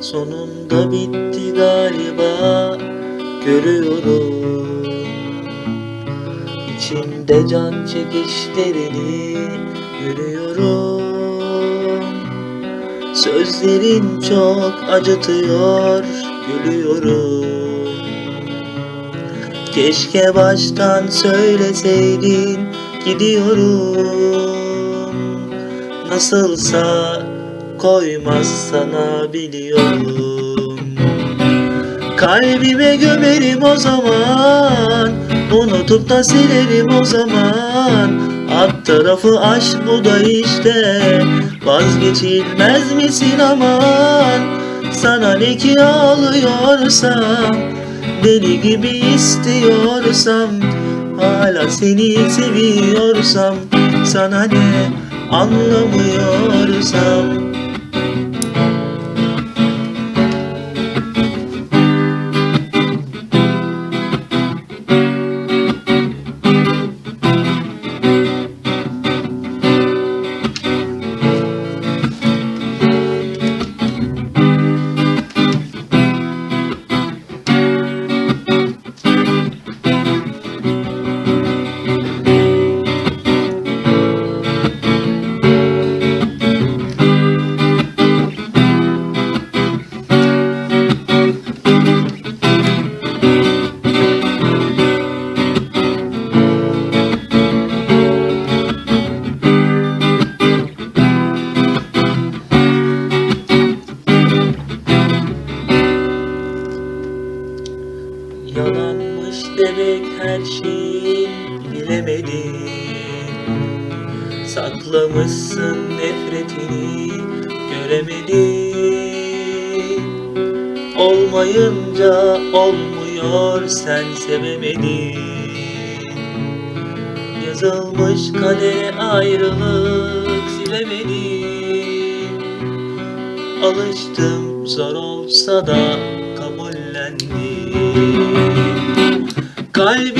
Sonunda bitti galiba görüyorum. İçimde can çekişlerini görüyorum. Sözlerin çok acıtıyor gülüyorum. Keşke baştan söyleseydin gidiyorum. Nasılsa koymaz sana biliyorum. Kalbime gömerim o zaman Unutup da silerim o zaman. Alt tarafı aşk bu da işte Vazgeçilmez misin aman Sana ne ki ağlıyorsam Deli gibi istiyorsam Hala seni seviyorsam Sana ne anlamıyorsam şeyin bilemedin. Saklamışsın nefretini göremedin. Olmayınca olmuyor sen sevemedin. Yazılmış kadere ayrılık silemedin. Alıştım zor olsa da kabullendim Kalbime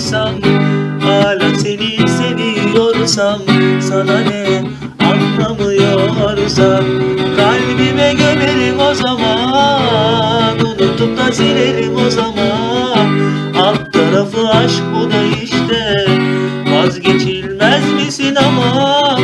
seviyorsam Hala seni seviyorsam Sana ne anlamıyorsam Kalbime gömerim o zaman Unutup da silerim o zaman. Alt tarafı aşk bu da işte Vazgeçilmez misin ama?